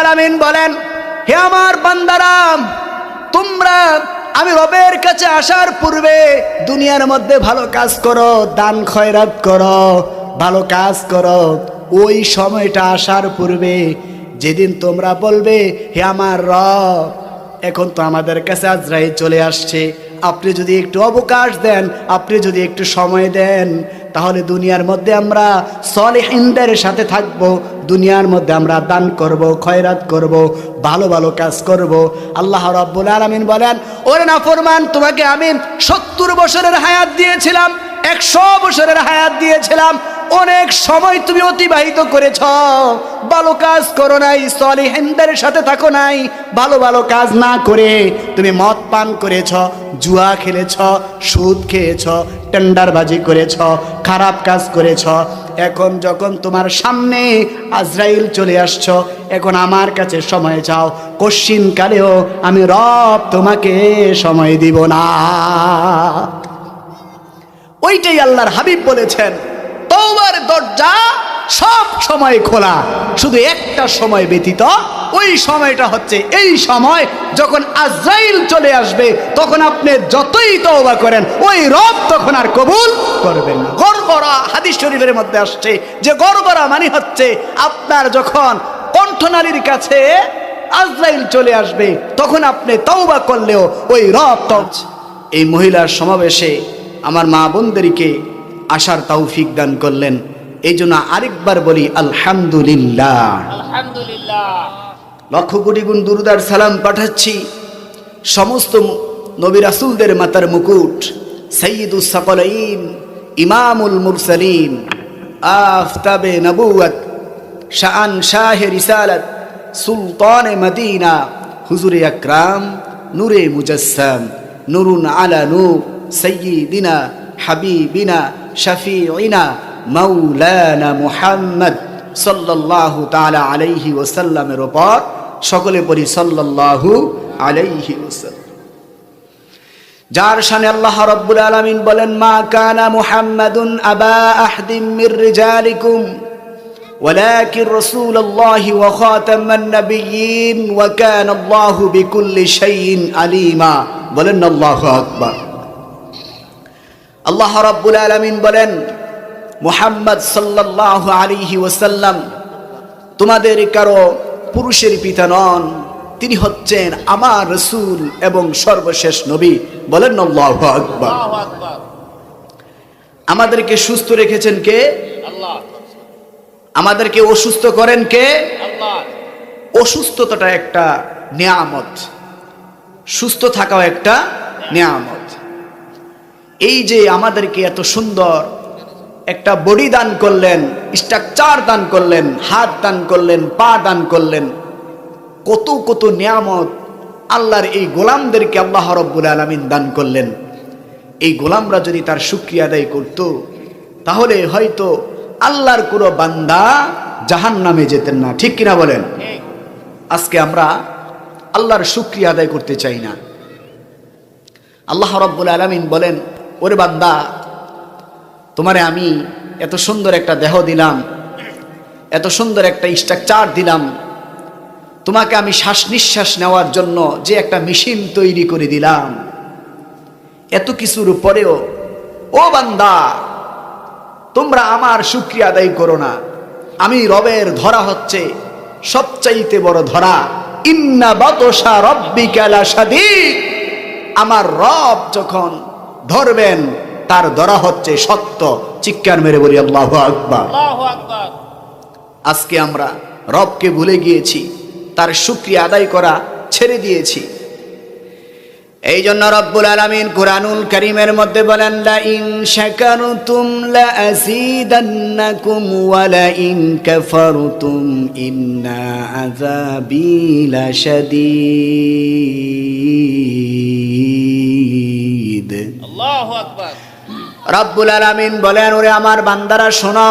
আলামিন বলেন, হে আমার বান্দারাম তোমরা, আমি রবের কাছে আসার পূর্বে দুনিয়ার মধ্যে ভালো কাজ করো, দান খয়রাত করো, ভালো কাজ করো। ওই সময়টা আসার পূর্বে যেদিন তোমরা বলবে, হে আমার রব, এখন তো আমাদের কাছে আজরাইল চলে আসছে। আপনি যদি একটু অবকাশ দেন, আপনি যদি একটু সময় দেন, তাহলে দুনিয়ার মধ্যে আমরা সলেহিনদের সাথে থাকব দুনিয়ার মধ্যে আমরা দান করব, খয়রাত করব, ভালো ভালো কাজ করব। আল্লাহ রব্বুল আলমিন বলেন, ওরে না ফরমান তোমাকে আমি সত্তর বছরের হায়াত দিয়েছিলাম, একশো বছরের হায়াত দিয়েছিলাম। অনেক সময় তুমি অতিবাহিত করেছ। ভালো কাজ করো নাই সলি হেন্দারের সাথে থাকো নাই। ভালো ভালো কাজ না করে তুমি মদ পান করেছ, জুয়া খেলেছ, সুদ খেয়েছ, টেন্ডারবাজি করেছ, খারাপ কাজ করেছ এখন যখন তোমার সামনে আজরাইল চলে আসছ, এখন আমার কাছে সময় চাও। কশ্চিন কালেও আমি রব তোমাকে সময় দিব না। ওইটাই আল্লাহর হাবিব বলেছেন, তোমার দরজা সব সময় খোলা। শুধু একটা সময় ব্যতীত ওই সময়টা হচ্ছে এই সময় যখন আজরাইল চলে আসবে, তখন আপনি যতই তওবা করেন, ওই রব তখন আর কবুল করবেন না। গড়গড়া হাদিস শরীফের মধ্যে আসছে যে গড়গড়া মানে হচ্ছে আপনার যখন কণ্ঠনালীর কাছে আজরাইল চলে আসবে, তখন আপনি তওবা করলেও ওই রব তজ এই মহিলার সমাবেশে আমার মা বোনদেরকে আসার তৌফিক দান করলেন। এই জন্য আরেকবার বলি আলহামদুলিল্লাহ। আলহামদুলিল্লাহ। লক্ষ কোটি গুণ দুরুদার সালাম পাঠাচ্ছি। সমস্ত নবী রাসুলদের মাতার মুকুট সৈয়দুস সকলাইন ইমামুল মুরসালিন আফতাবে নবুয়ত শাহান শাহে রিসালত সুলতান মদিনা হুজুরে আকরাম নূরে মুজসম নুরুন আলা নূর সৈয়দিনা হাবিবিনা শফিঈনা মাওলানা মুহাম্মদ সাল্লাল্লাহু তাআলা আলাইহি ওয়াসাল্লামের উপর সকলে পড়ি সাল্লাল্লাহু আলাইহি ওয়াসাল্লাম যার শানে আল্লাহ রাব্বুল আলামিন বলেন মা কানা মুহাম্মাদুন আবা আহদিম মির রিজালিকুম ولكن رسول الله وخاتم النبيين وكان الله بكل شيء عليما বলেন আল্লাহু আকবার আল্লাহ রাব্বুল আলামিন বলেন মুহাম্মদ সাল্লাল্লাহু আলিহি ওসাল্লাম তোমাদের কারও পুরুষের পিতা নন তিনি হচ্ছেন আমার রসুল এবং সর্বশেষ নবী। বলেন আকবার। আমাদেরকে সুস্থ রেখেছেন কে? আমাদেরকে অসুস্থ করেন কে? অসুস্থতাটা একটা নিয়ামত সুস্থ থাকাও একটা নিয়ামত। এই যে আমাদেরকে এত সুন্দর একটা বডি দান করলেন স্ট্রাকচার দান করলেন, হাত দান করলেন, পা দান করলেন। কত কত নিয়ামত আল্লাহর এই গোলামদেরকে আল্লাহ রব্বুল আলমিন দান করলেন। এই গোলামরা যদি তার শুক্রিয়া আদায় করত, তাহলে হয়তো আল্লাহর কোনো বান্দা জাহান নামে যেতেন না। ঠিক কিনা বলেন? আজকে আমরা আল্লাহর শুক্রিয়া আদায় করতে চাই না। আল্লাহ রব্বুল আলমিন বলেন, ওরে বান্দা তোমারে আমি এত সুন্দর একটা দেহ দিলাম, এত সুন্দর একটা স্ট্রাকচার দিলাম, তোমাকে আমি শ্বাস নিঃশ্বাস নেওয়ার জন্য যে একটা মেশিন তৈরি করে দিলাম। এত কিছুর পরেও ও বান্দা, তোমরা আমার শুক্রিয়া আদায় করো না। আমি রবের ধরা হচ্ছে সবচাইতে বড় ধরা। ইন্না বাতসা রব্বিকালা সাদিক আমার রব যখন ধরবেন তার ধরা হচ্ছে সত্য। চিৎকার মেরে বলি আল্লাহ আকবার। আজকে আমরা রবকে ভুলে গিয়েছি তার শুক্রিয়া আদায় করা ছেড়ে দিয়েছি। এই জন্য রব্বুল আলামিন কুরআনুল করিমের মধ্যে বলেন লা ইন শাকারতুম লা আযীদান্নাকুম ওয়া লা ইন কাফারতুম ইন্না আযাবি লাশাদীদ রব্বুল আলামিন বলেন, ওরে আমার বান্দারা, শোনো।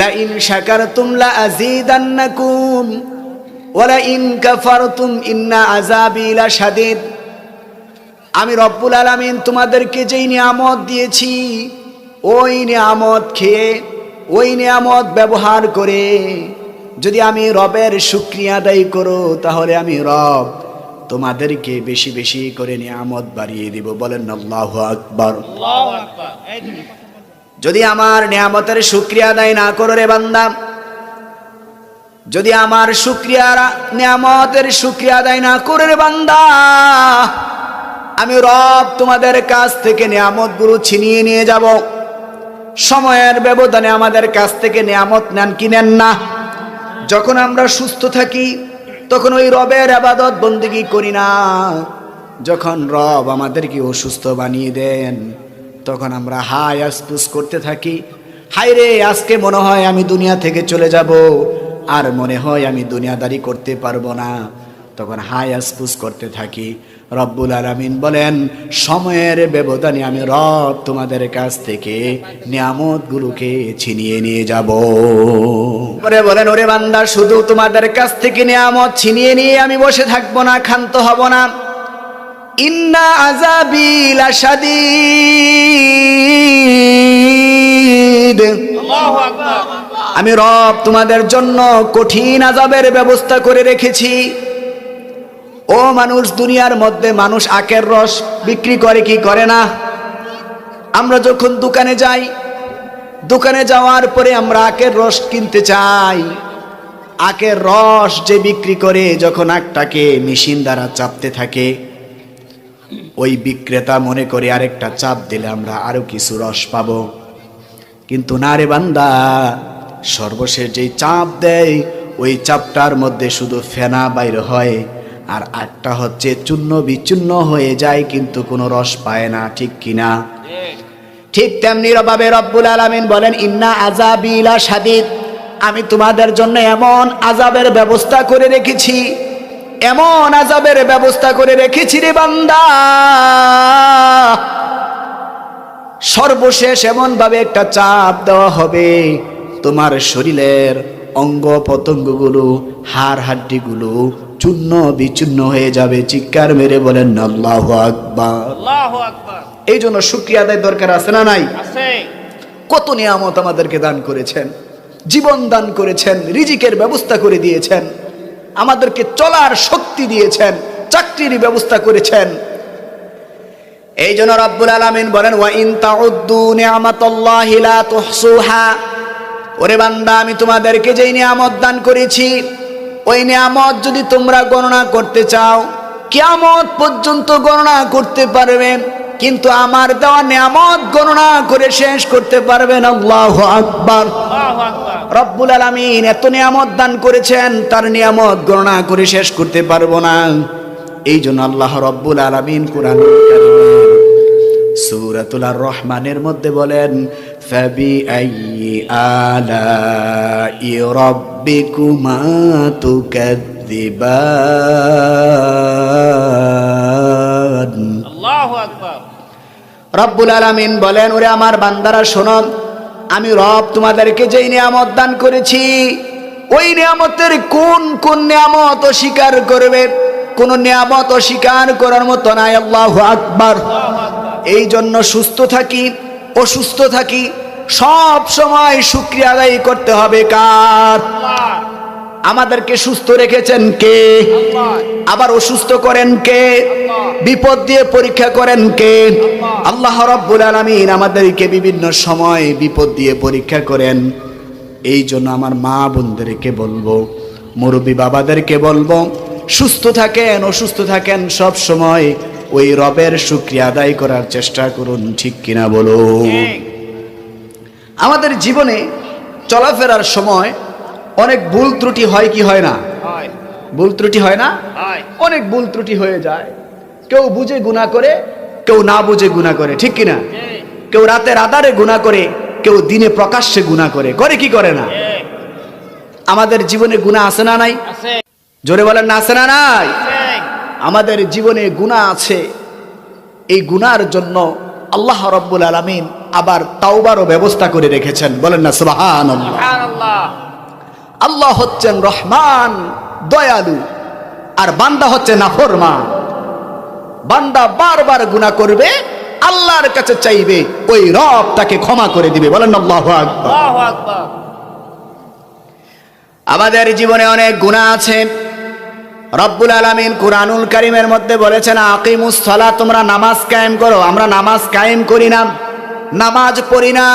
লা ইন শাকারতুম লা আযীদান্নাকুম ওয়া লা ইন কাফারতুম ইন্না আযাবি লাশাদীদ আমি রব্বুল আলামিন তোমাদেরকে যেই নিয়ামত দিয়েছি, ওই নিয়ামত খেয়ে, ওই নিয়ামত ব্যবহার করে যদি আমি রবের শুক্রিয়া আদায় করো, তাহলে আমি রব তোমাদেরকে বেশি বেশি করে নিয়ামত বাড়িয়ে দিব। বলেন আল্লাহ আকবর। যদি আমার নিয়ামতের শুক্রিয়া আদায় না করো রে বান্দা যদি আমার শুক্রিয়া নিয়ামতের শুক্রিয়া আদায় না করে রে বান্দা আমি রব তোমাদের কাছ থেকে নিয়ামত গুরু ছিনিয়ে নিয়ে যাব। সময়ের ব্যবধানে আমাদের কাছ থেকে নিয়ামত নেন কি নেন না? যখন আমরা সুস্থ থাকি তখন ওই রবের আবাদত বন্দিগি করি না। যখন রব আমাদেরকে অসুস্থ বানিয়ে দেন, তখন আমরা হাই আসপুস করতে থাকি হাই রে, আজকে মনে হয় আমি দুনিয়া থেকে চলে যাব, আর মনে হয় আমি দুনিয়াদারি করতে পারব না। তখন হাই আসপুস করতে থাকি। রব্বুল আলামিন বলেন সময়ের ব্যবধানে আমি রব তোমাদের কাছ থেকে নিয়ামত নিয়ামতগুলোকে ছিনিয়ে নিয়ে যাব। পরে বলেন ওরে বান্দা শুধু তোমাদের কাছ থেকে নিয়ামত ছিনিয়ে নিয়ে আমি বসে থাকব না ক্ষান্ত হব না। ইন্না আজাবিল আসাদিদ আমি রব তোমাদের জন্য কঠিন আজাবের ব্যবস্থা করে রেখেছি। ও মানুষ দুনিয়ার মধ্যে মানুষ আখের রস বিক্রি করে কি করে না? আমরা যখন দোকানে যাই, দোকানে যাওয়ার পরে আমরা আখের রস কিনতে চাই। আখের রস যে বিক্রি করে যখন আখটাকে মেশিন দ্বারা চাপতে থাকে, ওই বিক্রেতা মনে করে আরেকটা চাপ দিলে আমরা আরও কিছু রস পাবো। কিন্তু না রে বান্দা, সর্বশেষ যেই চাপ দেয়, ওই চাপটার মধ্যে শুধু ফেনা বাইর হয়। আর আটটা হচ্ছে চূর্ণ বিচূর্ণ হয়ে যায়, কিন্তু কোনো রস পায় না, ঠিক কিনা? ঠিক তেমনি রবাবে রব্বুল আলামিন বলেন, ইন্না আজাবিলা সাদিদ আমি তোমাদের জন্য এমন আজাবের ব্যবস্থা করে রেখেছি, এমন আজাবের ব্যবস্থা করে রেখেছি রে বান্দা। সর্বশেষ এমন ভাবে একটা চাপ দেওয়া হবে, তোমার শরীরের অঙ্গ প্রত্যঙ্গগুলো হাড় হাড্ডিগুলো চূর্ণ বিচূর্ণ হয়ে যাবে। চিৎকার মেরে বলেন আল্লাহ আকবার। এই জন্য শুক্রিয়া আদায় দরকার আছে না নাই? কত নিয়ামত আমাদেরকে দান করেছেন জীবন দান করেছেন রিজিকের ব্যবস্থা করে দিয়েছেন আমাদেরকে চলার শক্তি দিয়েছেন চাকরির ব্যবস্থা করেছেন। এই জন্য রব্বুল আলামিন বলেন ওয়া ইন তাউদ্দু নিয়ামাতাল্লাহি লা তুহসুহা। ওরে বান্দা আমি তোমাদেরকে যেই নিয়ামত দান করেছি ওই নিয়ামত যদি তোমরা গণনা করতে চাও কিয়ামত পর্যন্ত গণনা করতে পারবে কিন্তু আমার দেওয়া নিয়ামত গণনা করে শেষ করতে পারবেন আল্লাহু আকবার। রব্বুল আলামিন এত নিয়ামত দান করেছেন তার নিয়ামত গণনা করে শেষ করতে পারব না। এই জন্য আল্লাহ রব্বুল আলামিন কোরআন কারিমের রহমানের মধ্যে বলেন ফাবি আইয়ি আলাই রাব্বিকুমা তুকাদ্দিবান। আল্লাহু আকবার। রব্বুল আলামিন বলেন ওরে আমার বান্দারা শোনো আমি রব তোমাদেরকে যেই নিয়ামত দান করেছি ওই নিয়ামতের কোন কোন নিয়ামত অস্বীকার করবে? কোন নিয়ামত অস্বীকার করার মতো নাই আল্লাহু আকবার। এই জন্য সুস্থ থাকি অসুস্থ থাকি সব সময় শুক্রিয়া আদায় করতে হবে কার? আমাদেরকে সুস্থ রেখেছেন কে? আবার অসুস্থ করেন কে? বিপদ দিয়ে পরীক্ষা করেন কে? আল্লাহ রব্বুল আলামিন আমাদেরকে বিভিন্ন সময় বিপদ দিয়ে পরীক্ষা করেন। এই জন্য আমার মা বোনদেরকে বলব, মুরব্বী বাবাদেরকে বলব, সুস্থ থাকেন, অসুস্থ থাকেন, সব সময় ওই রবের শুক্রিয়া আদায় করার চেষ্টা করুন, ঠিক কিনা বলো ঠিক। আমাদের জীবনে চলাফেরার সময় অনেক ভুল ত্রুটি হয় কি হয় না? ভুল ত্রুটি হয় না? অনেক ভুল ত্রুটি হয়ে যায়। কেউ বুঝে গুণা করে কেউ না বুঝে গুণা করে ঠিক কিনা? কেউ রাতের আধারে গুণা করে কেউ দিনে প্রকাশ্যে গুণা করে করে কি করে না? আমাদের জীবনে গুণা আছে না নাই? জোরে বলেন না আছে না নাই? আমাদের জীবনে গুণা আছে। এই গুনার জন্য আল্লাহ রব্বুল আলামিন আবার তাওবারও ব্যবস্থা করে রেখেছেন। বলেন না সুবহান আল্লাহ হচ্ছেন রহমান দয়ালু আর বান্দা হচ্ছে নাফরমান বান্দা বারবার গুনাহ করবে আল্লাহর কাছে চাইবে ওই রব তাকে ক্ষমা করে দিবে। বলেন আল্লাহ আমাদের জীবনে অনেক গুণা আছে। রব্বুল আলামিন কুরআনুল কারীমের মধ্যে বলেছেন আকিমুস সালাত তোমরা নামাজ কায়েম করো। আমরা নামাজ কায়েম করি না। নামাজ পড়ি না।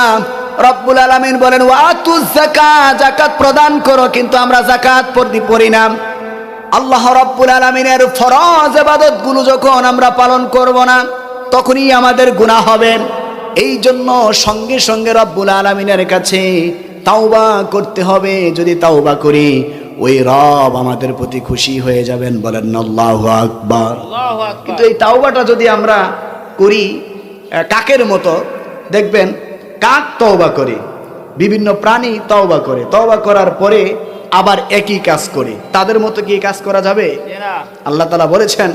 রব্বুল আলামিন বলেন ওয়াতুজ যাকাত। জাকাত প্রদান করো কিন্তু আমরা জাকাত পড়ি না। আল্লাহ রব্বুল আলামিনের ফরজ ইবাদতগুলো যখন আমরা পালন করব না তখনই আমাদের গুনাহ হবে। এই জন্য সঙ্গে সঙ্গে রব্বুল আলামিনের কাছে তাওবা করতে হবে। যদি তাওবা করি ওই রব আমাদের প্রতি খুশি হয়ে যাবেন বলেন আল্লাহু আকবার। কিন্তু এই তাওবাটা যদি আমরা করি কাকের মতো দেখবেন কাক তওবা করে বিভিন্ন প্রাণী তওবা করে তওবা করার পরে আবার একই কাজ করে। তাদের মতো কি কাজ করা যাবে? আল্লাহ তালা বলেছেন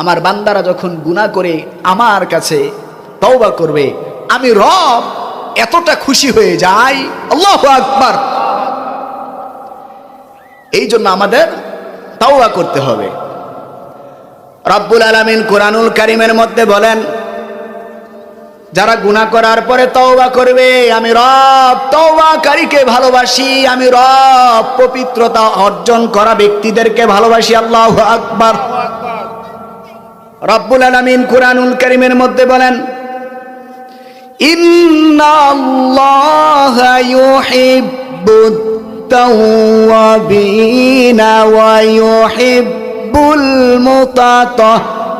আমার বান্দারা যখন গুনাহ করে আমার কাছে তওবা করবে আমি রব এতটা খুশি হয়ে যাই। আল্লাহ আকবার। এই জন্য আমাদের তাওবা করতে হবে। রব্বুল আলামিন কোরআনুল কারিমের মধ্যে বলেন যারা গুনাহ করার পরে তওবা করবে, আমি রব তওবাকারীকে ভালোবাসি, আমি রব পবিত্রতা অর্জন করা ব্যক্তিদেরকে ভালোবাসি, আল্লাহু আকবার। রব্বুল আলামিন কুরআনুল কারীমের মধ্যে বলেন, ইন্নাল্লাহা ইউহিব্বুত তাওয়াবিনা ওয়া ইউহিব্বুল মুতাতাহিরিন।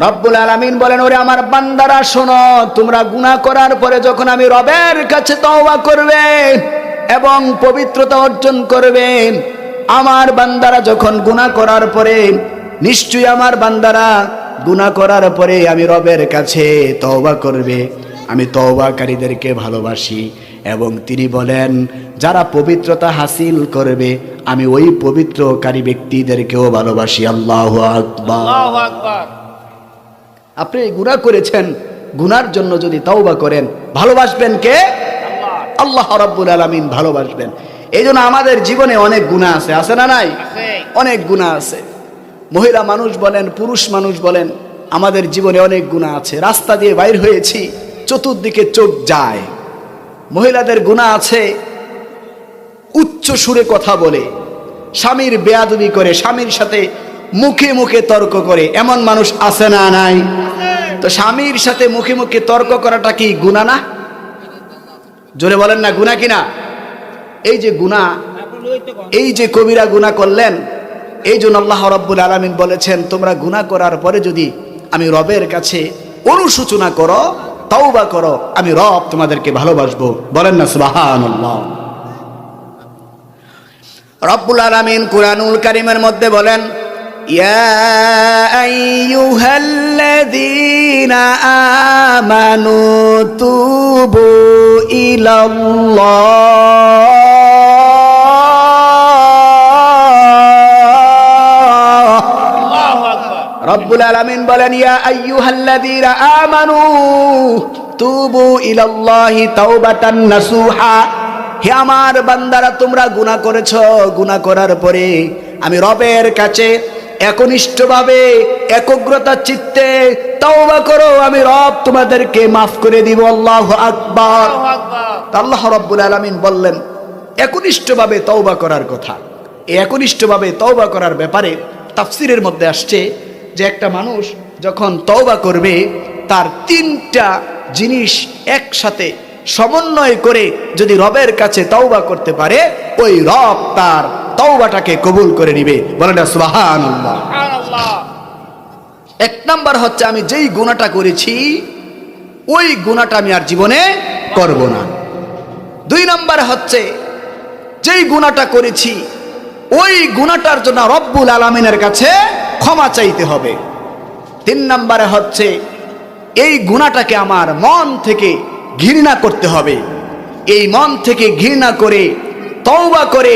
রব্বুল আলামিন বলেন ওরে আমার বান্দারা শোনো তোমরা গুনাহ করার পরে যখন আমি রবের কাছে তওবা করবে এবং পবিত্রতা অর্জন করবে আমার বান্দারা যখন গুনাহ করার পরে নিশ্চয়ই আমার বান্দারা গুনাহ করার পরে আমি রবের কাছে তওবা করবে। আমি তওবাকারীদেরকে ভালোবাসি। এবং তিনি বলেন যারা পবিত্রতা হাসিল করবে আমি ওই পবিত্রকারী ব্যক্তিদেরকেও ভালোবাসি। আল্লাহ আকবার। আপনি গুনাহ করেছেন গুনার জন্য যদি তওবা করেন ভালোবাসবেন কে? আল্লাহ রাব্বুল আলামিন ভালোবাসবেন। এই জন্য আমাদের জীবনে অনেক গুনাহ আছে আছে না নাই? অনেক গুনাহ আছে। মহিলা মানুষ বলেন পুরুষ মানুষ বলেন আমাদের জীবনে অনেক গুনাহ আছে। রাস্তা দিয়ে বাইর হয়েছি চতুর্দিকে চোখ যায়। মহিলাদের গুনাহ আছে। উচ্চ সুরে কথা বলে, স্বামীর বেয়াদবি করে, স্বামীর সাথে মুখে মুখে তর্ক করে, এমন মানুষ আছে না নাই? তো স্বামীর সাথে মুখে মুখে তর্ক করাটা কি গুণা না? জোরে বলেন না গুণা কিনা এই যে গুণা এই যে কবিরা গুণা করলেন, এই জন্য আল্লাহ রব্বুল আলমিন বলেছেন, তোমরা গুণা করার পরে যদি আমি রবের কাছে অনুসূচনা করো তওবা করো, আমি রব তোমাদেরকে ভালোবাসবো। বলেন না, সুবহানাল্লাহ। রব্বুল আলামিন কুরআনুল কারীমের মধ্যে বলেন, ইয়া আইয়ুহাল্লাযীনা আমানু তুবু ইলাল্লাহ। রব্বুল আলামিন বলেন ইয়া আইয়ুহাল্লাযীনা আমানু তুবু ইলাল্লাহি তাওবাতান নাসুহা। হে আমার বান্দারা তোমরা গুনাহ করেছ। গুনাহ করার পরে আমি রবের কাছে একনিষ্ঠভাবে একগ্রতা চিত্তে তওবা করো। আমি রব তোমাদেরকে মাফ করে দিব। আল্লাহু আকবার। আল্লাহু রব্বুল আলামিন বললেন একনিষ্ঠভাবে তওবা করার কথা। এই একনিষ্ঠভাবে তওবা করার ব্যাপারে তাফসিরের মধ্যে আসছে যে একটা মানুষ যখন তওবা করবে তার তিনটা জিনিস একসাথে সমন্বয় করে যদি রবের কাছে তওবা করতে পারে ওই রব তার তওবাটাকে কবুল করে নিবে। বলেন সুবহানাল্লাহ। এক নাম্বার হচ্ছে আমি যেই গুণাটা করেছি ওই গুণাটা আমি আর জীবনে করব না। দুই নাম্বার হচ্ছে যেই গুণাটা করেছি ওই গুণাটার জন্য রব্বুল আলমিনের কাছে ক্ষমা চাইতে হবে। তিন নাম্বারে হচ্ছে এই গুণাটাকে আমার মন থেকে ঘৃণা করতে হবে। এই মন থেকে ঘৃণা করে তওবা করে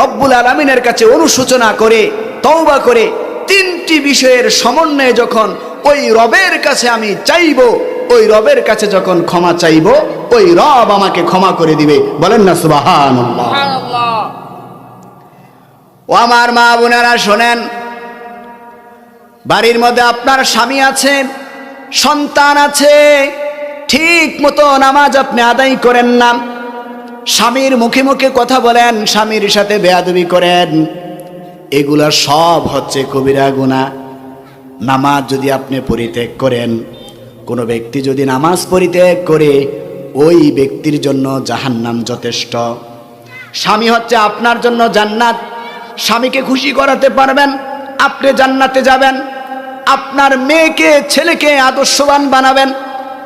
রব্বুল আলমিনের কাছে অনুশোচনা করে তওবা করে তিনটি বিষয়ের সমন্বয়ে যখন ওই রবের কাছে আমি চাইব ওই রবের কাছে যখন ক্ষমা চাইব ওই রব আমাকে ক্ষমা করে দিবে। বলেন না সুবহানাল্লাহ। ও আমার মা বোনেরা শোনেন বাড়ির মধ্যে আপনার স্বামী আছেন সন্তান আছে, ঠিক মতো নামাজ আপনি আদায় করেন না। স্বামীর মুখে মুখে কথা বলেন, স্বামীর সাথে বেয়াদবি করেন। এগুলা সব হচ্ছে কবিরা গুণা নামাজ যদি আপনি পরিত্যাগ করেন, কোনো ব্যক্তি যদি নামাজ পরিত্যাগ করে, ওই ব্যক্তির জন্য জাহান্নাম যথেষ্ট। স্বামী হচ্ছে আপনার জন্য জান্নাত। স্বামীকে খুশি করাতে পারবেন, আপনি জান্নাতে যাবেন। আপনার মেয়েকে, ছেলেকে আদর্শবান বানাবেন।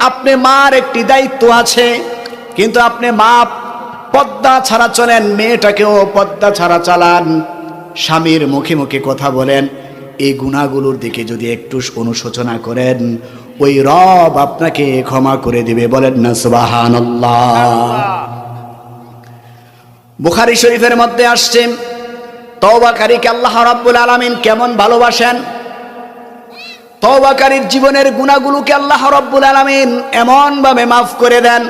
আপনি মার একটি দায়িত্ব আছে, কিন্তু আপনি মা পদ্মা ছাড়া চলেন, মেয়েটাকেও পদ্মা ছাড়া চালান। স্বামীর মুখে মুখে কথা বলেন, এই গুণাগুলোর দিকে যদি একটু অনুশোচনা করেন, ওই রব আপনাকে ক্ষমা করে দিবে, বলেন না সুবাহান বুখারি শরীফের মধ্যে আসছে, তওবাকারীকে আল্লাহ রাব্বুল আলামিন কেমন ভালোবাসেন? তওবাকারীর জীবনের গুণাগুলোকে আল্লাহ রব্বুল আলমিন এমন ভাবে মাফ করে দেন।